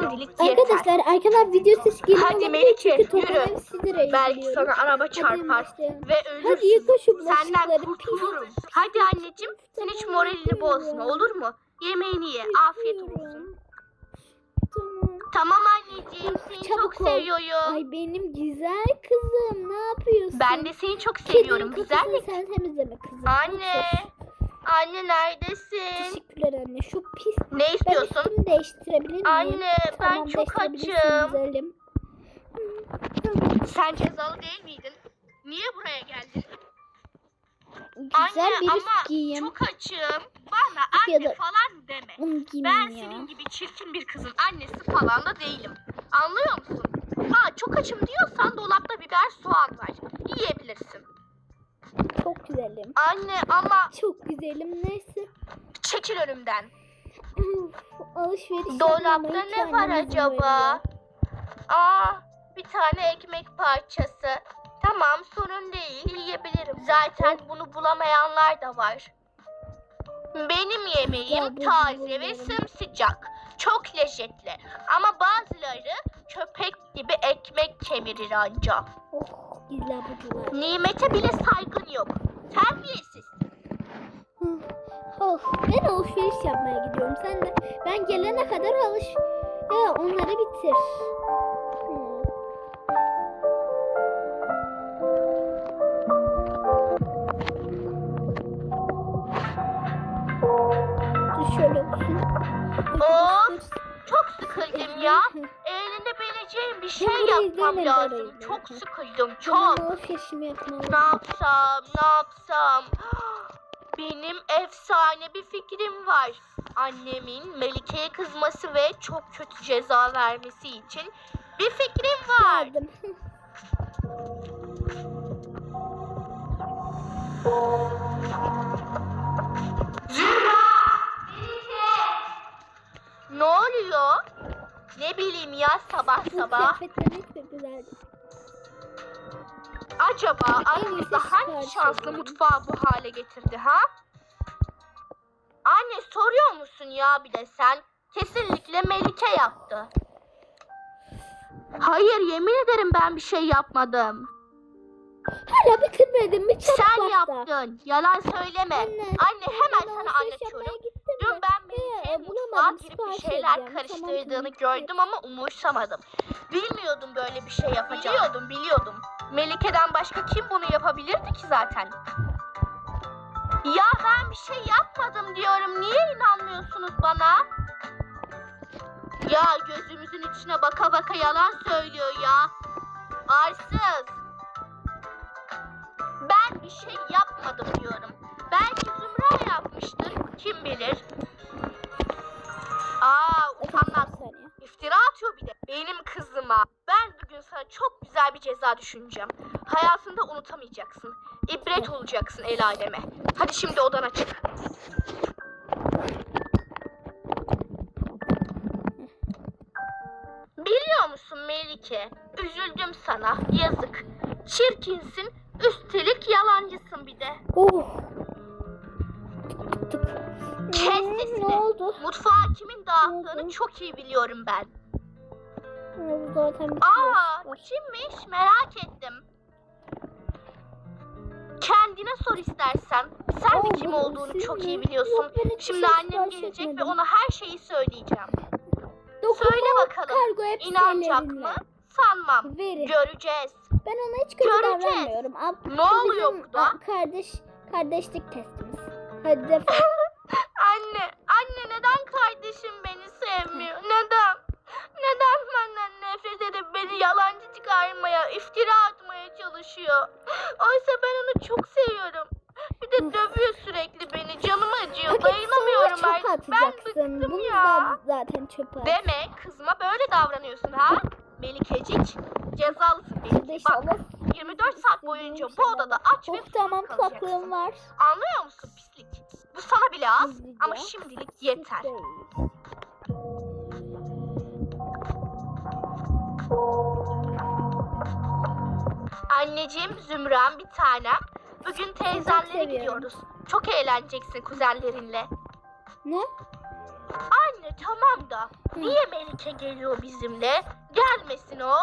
şimdilik yeter. Arkadaşlar arkadan video sesi geliyor. Hadi Melike, yürü. Belki sana araba Hadi çarpar ve Hadi ölürsün. yıka şu Senden kurtulurum. Hadi anneciğim sen hiç moralini bozma olur mu? Yemeğini ye. Afiyet olsun. Tamam. Anneciğim seni çok ol. seviyorum. Ay benim güzel kızım ne yapıyorsun? Ben de seni çok seviyorum kafasını güzellik. sen temizleme kızım. Anne. Anne neredesin? Teşekkürler anne. Şu pis. Ne Ben istiyorsun? üstümü değiştirebilir miyim? Anne ben Tamam, çok değiştirebilirsin açım. Güzelim. Sen cezalı değil miydin? Niye buraya geldin? Güzel Anne bir ama üst giyeyim. çok açım. Bana Ya anne da- falan deme. Ben ya. senin gibi çirkin bir kızın annesi falan da değilim. Anlıyor musun? Ha çok açım diyorsan dolapta biber soğan var. Yiyebilirsin. Çok güzelim. Anne ama Çok güzelim. Neyse. çekil önümden. Alışveriş Dolapta ne var acaba? Aa bir tane ekmek parçası. Tamam sorun değil yiyebilirim. Zaten bunu bulamayanlar da var. Benim yemeğim taze ve sımsıcak. Çok lezzetli. Ama bazıları köpek gibi ekmek kemirir anca. Oh güzel bucular. Nimete bile saygın yok. Terbiyesiz. Oh, ben alışveriş yapmaya gidiyorum. Sen de ben gelene kadar alış e, onları bitir. Of, Çok sıkıldım ya. Eğlenebileceğim bir şey burayı yapmam izleyelim, lazım. burayı. Çok sıkıldım. Çok. yapmalıyım. Ne yapsam, ne yapsam? Benim efsane bir fikrim var. Annemin Melike'ye kızması ve çok kötü ceza vermesi için bir fikrim var. Melike! Ne oluyor? Ne bileyim ya sabah Bu sabah. kıyafetler. Acaba aramızda hangi şanslı mutfağı bu hale getirdi ha? Anne soruyor musun ya bir de sen? Kesinlikle Melike yaptı. Hayır yemin ederim ben bir şey yapmadım. Hala bitirmedim mi? Çabuk Sen başla. yaptın. Yalan söyleme. Anne, Anne hemen sana anlatıyorum. De. ben Ee, Melike'nin bulamadım, mutfağa girip bir şeyler karıştırdığını Tamam, gördüm ama umursamadım. Bilmiyordum böyle bir şey yapacağını. Biliyordum biliyordum. Melike'den başka kim bunu yapabilirdi ki zaten? Ya ben bir şey yapmadım diyorum. Niye inanmıyorsunuz bana? Ya gözümüzün içine baka baka yalan söylüyor ya. Arsız. Ben bir şey yapmadım diyorum. Belki Zümra yapmıştır. Kim bilir? Aa utanmaz. İftira atıyor bir de. Benim kızıma. Ben bugün sana çok güzel bir ceza düşüneceğim. Hayatında unutamayacaksın. İbret olacaksın el aleme. Hadi şimdi odana çık. Biliyor musun Melike? Üzüldüm sana. Yazık. Çirkinsin. Üstelik yalancısın bir de. Oh. Tık tık. Kes sesini. Ne oldu? Mutfağı kimin dağıttığını çok iyi biliyorum ben. Ne zaten bir Aa, kimmiş? Merak ettim. Kendine sor istersen. Sen de kim olduğunu çok iyi biliyorsun. Şimdi şey annem gelecek ve ona her şeyi söyleyeceğim. Dokunma, Söyle bakalım. İnanacak mı? Sanmam. Verin. Göreceğiz. Ben ona hiç kötü Göreceğiz. davranmıyorum. Ab- Ne oluyor burada? Kardeş, kardeşlik testimiz. Hadi defol. Anne, anne neden kardeşim beni sevmiyor? Neden? Neden benden nefret edip beni yalancı çıkarmaya, iftira atmaya çalışıyor? Oysa ben onu çok seviyorum. Bir de dövüyor sürekli beni. Canım acıyor. Paket Dayanamıyorum sonra çöpe artık. Ben atacaksın. bıktım Bunu ya. da zaten çöpe at. Deme kızıma böyle davranıyorsun ha? Melikecik. Cezalısın Hadi. Bak inşallah. 24 saat boyunca bu odada aç ve Oh tamam kalacaksın. kulaklığım var. Anlıyor musun pislik? Bu sana bile az ama şimdilik yeter. Anneciğim, Zümrem bir tanem. Bugün teyzenlere gidiyoruz. Çok eğleneceksin kuzenlerinle. Ne? Anne tamam da niye Melike geliyor bizimle? Gelmesin o.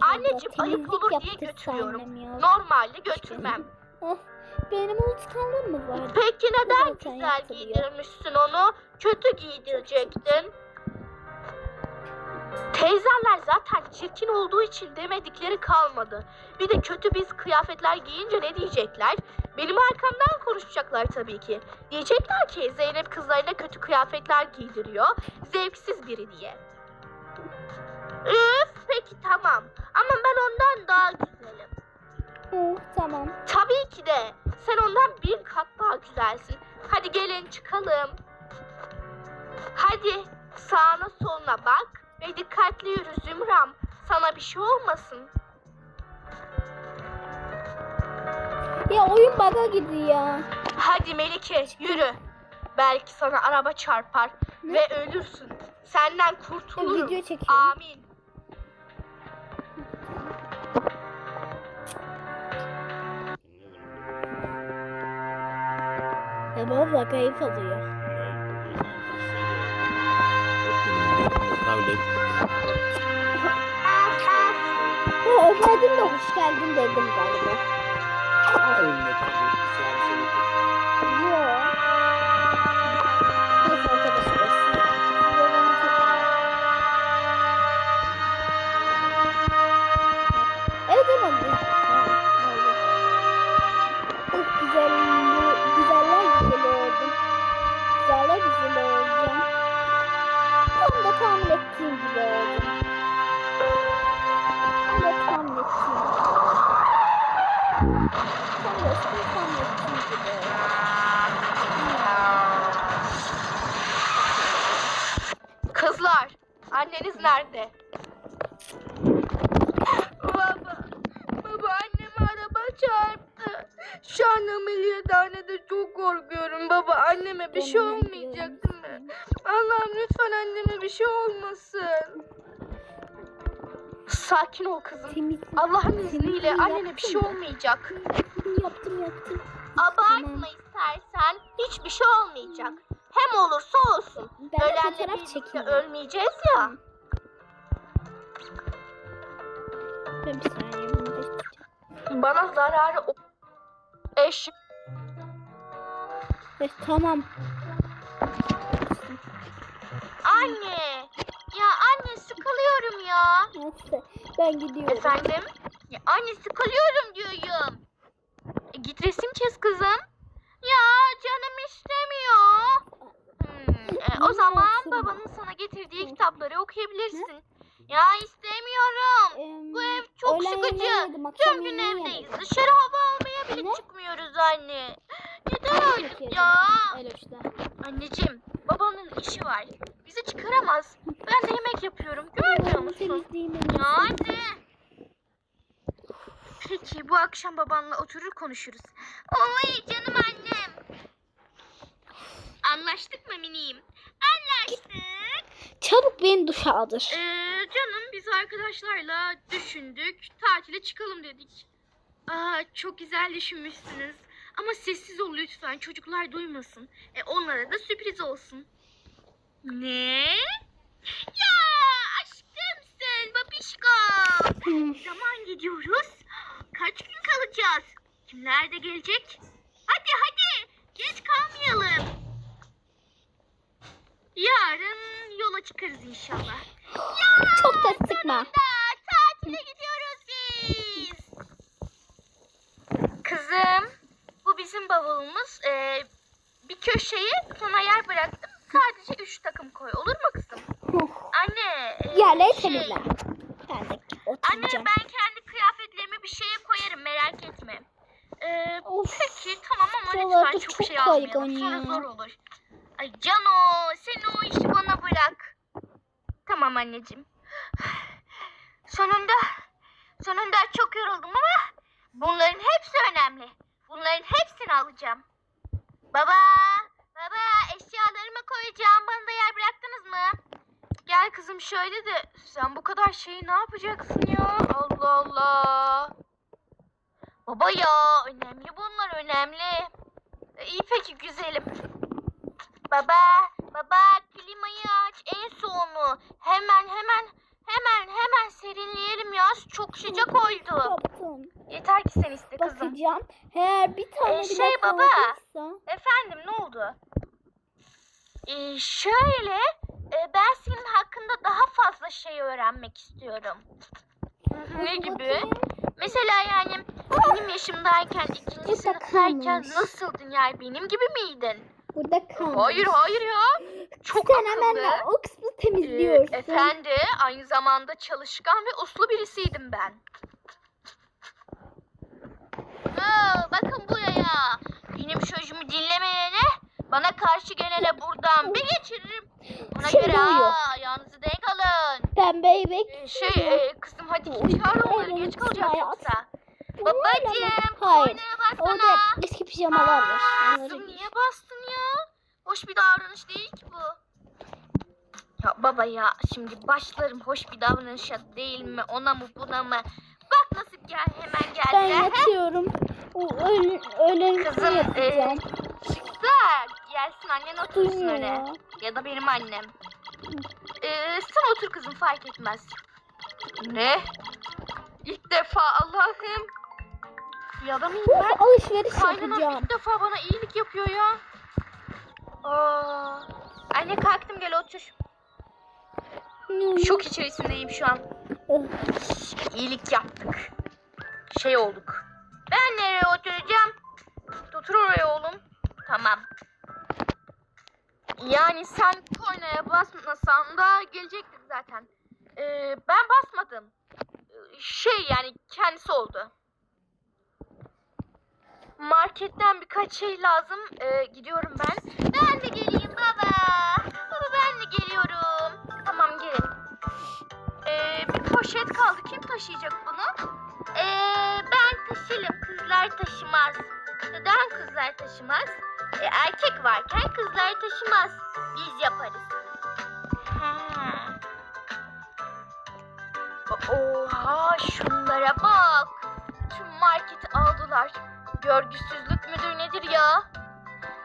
Anneciğim ayıp olur diye götürüyorum. Normalde götürmem. Oh, benim unutkanlığım mı var? Peki neden Zaten güzel yaptırıyor. giydirmişsin onu? Kötü giydirecektin. Teyzeler zaten çirkin olduğu için demedikleri kalmadı. Bir de kötü biz kıyafetler giyince ne diyecekler? Benim arkamdan konuşacaklar tabii ki. Diyecekler ki Zeynep kızlarına kötü kıyafetler giydiriyor. Zevksiz biri diye. Üf peki tamam. Ama ben ondan daha. Oh, tamam. Tabii ki de. Sen ondan bir kat daha güzelsin. Hadi gelin çıkalım. Hadi sağına soluna bak ve dikkatli yürü Zümram. Sana bir şey olmasın. Ya oyun baga gidiyor. Hadi Melike yürü. Belki sana araba çarpar Ne? ve ölürsün. Senden kurtulurum. video çekiyorum. Amin. Baba kayıp alıyor. Ha, öpmedim de hoş geldin dedim galiba. Yok. Tahmin ettiğim gibi oldum. Tam da tahmin ettiğim gibi. Tam da işte tahmin ettiğim gibi oldu. Kızlar, anneniz nerede? Baba, baba annemi araba çarptı. Şu an ameliyathanede çok korkuyorum baba. Anneme bir şey olmayacak? Allah'ım lütfen anneme bir şey olmasın. Sakin ol kızım. Temizlik. Allah'ın izniyle Temizliği annene bir şey yaptın mı? olmayacak. Yaptım yaptım. Abartma istersen hiçbir şey olmayacak. Hem olursa olsun. Ben de Ölenle fotoğraf birlikte çekeyim. ölmeyeceğiz ya. Ben bir saniye bunu da çekeceğim. Bana zararı o... Eş... Evet, tamam. Anne! Ya anne sıkılıyorum ya. Neyse ben gidiyorum. Efendim? Ya anne sıkılıyorum diyorum. E, git resim çiz kızım. Ya canım istemiyor. Hmm, e, o zaman babanın sana getirdiği kitapları okuyabilirsin. Ya istemiyorum. Em, Bu ev çok sıkıcı. Tüm gün evdeyiz. Dışarı hava almaya bile Ne? çıkmıyoruz anne. Artık yedim. ya. Öyle işte. Anneciğim, babanın işi var. Bizi çıkaramaz. Ben de yemek yapıyorum. Görmüyor musun? Ya anne. Peki bu akşam babanla oturur konuşuruz. Oy canım annem. Anlaştık mı miniğim? Anlaştık. Çabuk beni duşa aldır. Ee, canım biz arkadaşlarla düşündük. Tatile çıkalım dedik. Aa, çok güzel düşünmüşsünüz. Ama sessiz ol lütfen. Çocuklar duymasın. E, onlara da sürpriz olsun. Ne? Ya aşkımsın babişko. Zaman gidiyoruz. Kaç gün kalacağız? Kimler de gelecek? Hadi hadi. Geç kalmayalım. Yarın yola çıkarız inşallah. Çok da sıkma. Tatile gidiyoruz biz. Kızım, bu bizim bavulumuz. Ee, bir köşeye sana yer bıraktım. Sadece üç takım koy. Olur mu kızım? Anne. e, Yerleri şey, temizle. Ben de Anne ben kendi kıyafetlerimi bir şeye koyarım merak etme. Ee, Of. peki tamam ama Buralarda lütfen çok, çok şey almayalım. Sonra ya. zor olur. Ay Cano sen o işi bana bırak. Tamam anneciğim. Sonunda çok yoruldum ama bunların hepsi önemli. Bunların hepsini alacağım. Baba, baba eşyalarımı koyacağım. Bana da yer bıraktınız mı? Gel kızım şöyle de kadar şeyi ne yapacaksın ya? Allah Allah. Baba ya önemli bunlar önemli. E, İyi peki güzelim. Baba, baba klimayı aç en soğunu. Hemen hemen hemen hemen serinleyelim ya. Çok sıcak oldu. Yaptım. Yeter ki sen iste kızım. Bakacağım. Eğer bir tane Ee, şey baba. kaldıysa- Efendim ne oldu? Ee, şöyle e, ben senin hakkında daha fazla şey öğrenmek istiyorum. ne gibi? Mesela yani benim yaşımdayken ikinci sınıftayken kalmış. nasıldın yani benim gibi miydin? Burada kalmış. Hayır hayır ya. Çok Sen akıllı. hemen o kısmı Ee, temizliyorsun. efendi aynı zamanda çalışkan ve uslu birisiydim ben. Aa, bakın buraya. Benim sözümü dinlemeyene bana karşı gelene buradan bir geçiririm. Ona Şimdi göre uyuyor. aa, yalnız denk alın. Pembeyi Ee, bekliyor. şey e, kızım hadi git çağır onları geç kalacağız hayat. yoksa. Babacığım Hayır. oynaya baksana. Orada eski pijamalar var. Onları Kızım giy. niye bastın ya? Hoş bir davranış değil ki bu. Ya baba ya şimdi başlarım hoş bir davranışa değil mi ona mı buna mı? Bak nasıl gel hemen geldi. Ben ya. yatıyorum. O öğlen, öğlen Kızım, yapacağım. Çıktı. Gelsin annen otursun. Duymuyor. Ya da benim annem. Ee, sen otur kızım fark etmez. Ne? İlk defa Allah'ım. Ya da mıyım ben? Alışveriş yapacağım. ilk defa bana iyilik yapıyor ya. Aa, anne kalktım gel otur. Şok içerisindeyim şu an. İyilik yaptık. Şey olduk. Ben nereye oturacağım? Otur oraya oğlum. Tamam. Yani sen kornaya basmasan da gelecektin zaten. Ee, ben basmadım. Şey yani kendisi oldu. Marketten birkaç şey lazım. Ee, gidiyorum ben. Ben de geleyim baba. Baba ben de geliyorum. Tamam gelin. Ee, bir poşet kaldı. Kim taşıyacak bunu? Ee, ben taşırım. Kızlar taşımaz. Neden kızlar taşımaz? Ee, erkek varken kızlar taşımaz. Biz yaparız. Ha. Oha şunlara bak. Tüm marketi aldılar. Görgüsüzlük müdür nedir ya?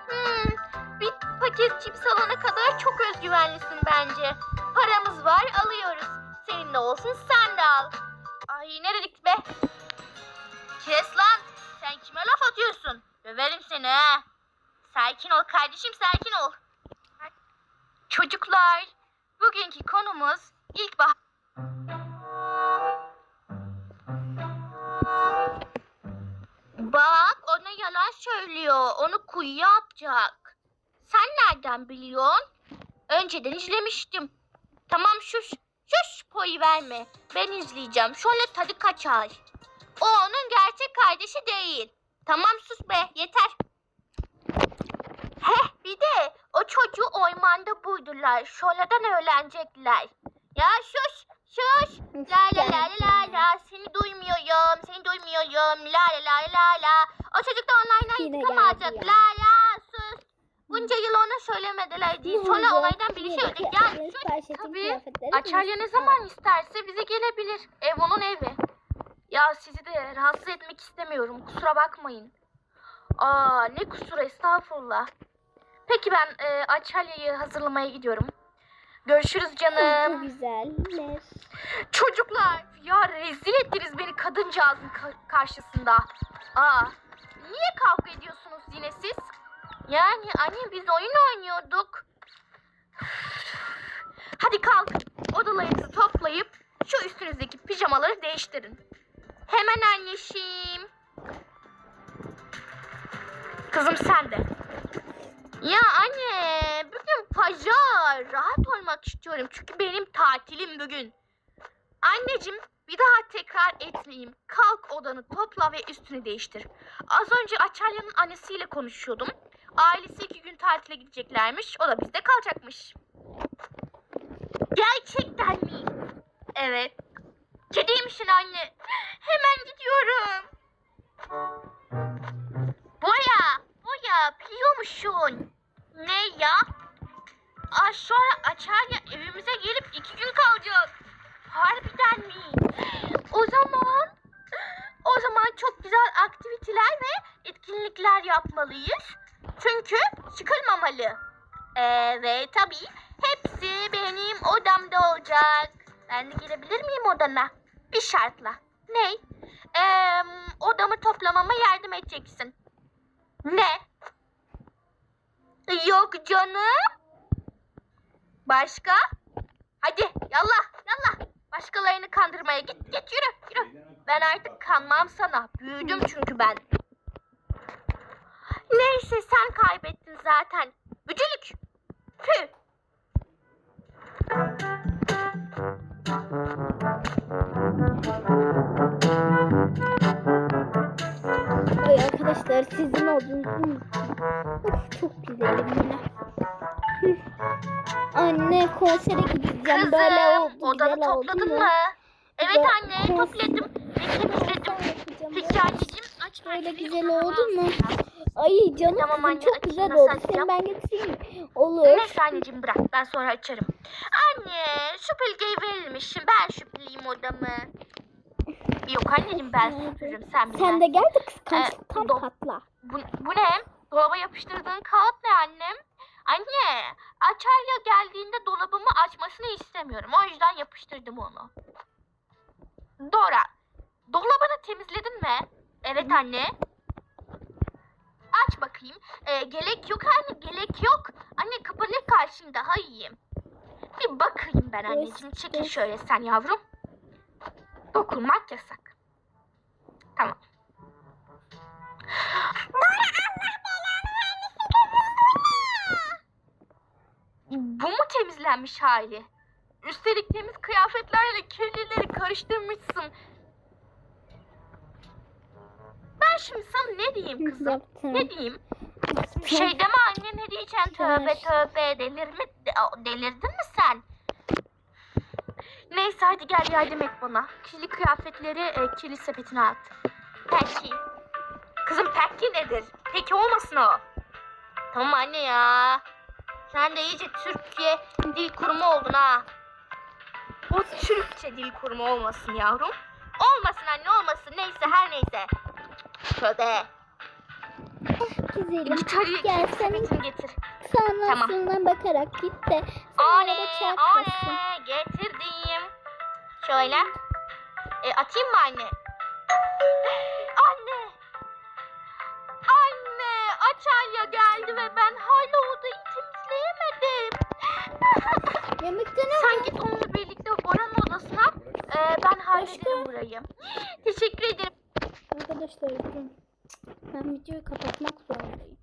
Hmm, bir paket cips alana kadar çok özgüvenlisin bence. Paramız var alıyoruz. Senin de olsun sen de al. Ay ne dedik be? Kes lan. Sen kime laf atıyorsun? Döverim seni ha. Sakin ol kardeşim sakin ol. Çocuklar bugünkü konumuz ilkbahar. Bak ona yalan söylüyor. Onu kuyuya atacak. Sen nereden biliyorsun? Önceden izlemiştim. Tamam şuş. Şuş poyu verme. Ben izleyeceğim. Şöyle tadı kaçar. O onun gerçek kardeşi değil. Tamam sus be yeter. Heh bir de o çocuğu ormanda buldular. Şöyleden öğrenecekler. Ya şuş şuş. La la la la la la. Seni duymuyorum. Seni duymuyorum. La la la la la. O çocuk da alacak. ya. La la sus. Bunca yıl ona söylemediler değil. Sonra olaydan bir şey öyle. Ya sus. Tabii. Açarya ne zaman isterse bize gelebilir. Ev onun evi. Ya sizi de rahatsız etmek istemiyorum. Kusura bakmayın. Aa ne kusura estağfurullah. Peki ben e, Açalya'yı hazırlamaya gidiyorum. Görüşürüz Çok canım. güzeller. Çocuklar ya rezil ettiniz beni kadıncağızın ka- karşısında. Aa niye kavga ediyorsunuz yine siz? Yani anne biz oyun oynuyorduk. Hadi kalk odalarınızı toplayıp şu üstünüzdeki pijamaları değiştirin. Hemen anneşim. Kızım sen de. Ya anne bugün pazar. Rahat olmak istiyorum çünkü benim tatilim bugün. Anneciğim bir daha tekrar etmeyeyim. Kalk odanı topla ve üstünü değiştir. Az önce Açalya'nın annesiyle konuşuyordum. Ailesi iki gün tatile gideceklermiş. O da bizde kalacakmış. Gerçekten mi? Evet. Kediymişsin anne. Hemen gidiyorum. Musun? Ne ya? Az sonra Açarya evimize gelip iki gün kalacak. Harbiden mi? O zaman o zaman çok güzel aktiviteler ve etkinlikler yapmalıyız. Çünkü sıkılmamalı. Ee, ve tabii hepsi benim odamda olacak. Ben de girebilir miyim odana? Bir şartla. Ne? Ee, odamı toplamama yardım edeceksin. Ne? Yok canım. Başka? Hadi yallah yallah. Başkalarını kandırmaya git git yürü yürü. Ben artık kanmam sana. Büyüdüm çünkü ben. Neyse sen kaybettin zaten. Bücülük. Püh. Arkadaşlar sizin olduğunuzu unuttum. Of çok güzelim yine. Anne konsere gideceğim. Kızım Böyle oldu. odanı güzel topladın mı? Evet anne topladım. Ve temizledim. Peki anneciğim aç Böyle güzel oldu mu? Ay canım Tamam anne, çok güzel oldu. Seni ben getireyim. Olur. Neyse anneciğim bırak ben sonra açarım. Anne süpürgeyi verir misin? Ben süpüreyim odamı. Yok anneciğim ben süpürürüm sen bilmez. Sen de gel de kıskançlıktan Ee, patla. Bu, bu ne? Dolaba yapıştırdığın kağıt ne annem? Anne, Açarya geldiğinde dolabımı açmasını istemiyorum. O yüzden yapıştırdım onu. Dora, dolabını temizledin mi? Evet anne. Aç bakayım. Ee, gerek yok anne, gerek yok. Anne kapanır karşın daha iyiyim. Bir bakayım ben anneciğim. Çekil şöyle sen yavrum. Dokunmak yasak. Tamam. Bu mu temizlenmiş hali? Üstelik temiz kıyafetlerle kirlileri karıştırmışsın. Ben şimdi sana ne diyeyim kızım? Ne diyeyim? Bir şey deme anne ne diyeceksin tövbe tövbe delir mi? De- delirdin mi sen? Neyse hadi gel yardım et bana. Kirli kıyafetleri e, kirli sepetine at. Peki. Kızım peki nedir? Peki olmasın o. Tamam anne ya. Sen de iyice Türkiye Dil Kurumu oldun ha. O Türkçe Dil Kurumu olmasın yavrum. Olmasın anne olmasın. Neyse her neyse. Tövbe. Güzelim. Git hadi Gel sen sepetini getir. sağından Tamam. bakarak git de çarpmasın. anne getirdim. Şöyle. E, atayım mı anne? Anne. Anne, Açalya geldi ve ben hala odayı temizleyemedim. Yemekte ne Sen git onunla birlikte Bora'nın odasına. E, ben hallederim burayı. Teşekkür ederim. Arkadaşlar. Ben videoyu kapatmak zorundayım.